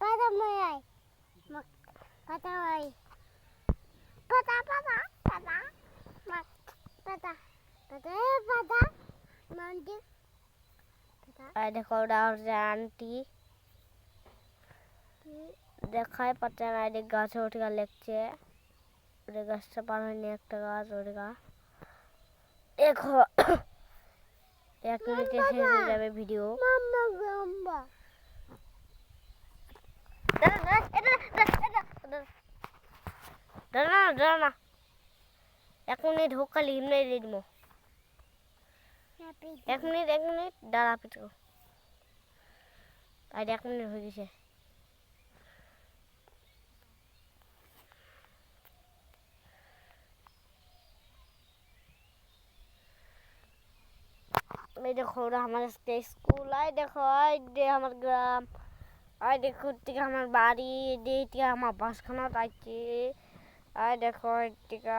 Pada mulai. Pada mulai. Pada pada pada. Mak pada pada pada. Mandi. আর দেখো ওরা aunty দেখায় পাচ্ছে না এদিকে গাছে উঠে গা লেগছে ওদের গাছটা পার হয়নি একটা গাছ ওদের গা দেখো এক মিনিটে শেষ হয়ে যাবে ভিডিও Mama gamba. দাঁড়া দাঁড়া এটা না, দাঁড়া, এটা না, দাঁড়া। দাঁড়া না দাঁড়া না এক মিনিট খালি এমনি দিয়ে দিব. এক মিনিট এক মিনিট, দাঁড়া, পিটু। আর, এক মিনিট হয়ে গেছে। এই দেখো, ওরা আমার আজকে স্কুল আই দেখো দে আমার গ্রাম। আই দেখো থেকে আমার বাড়ি দে থেকে আমার বাসখানা তাইছে আই দেখো থেকে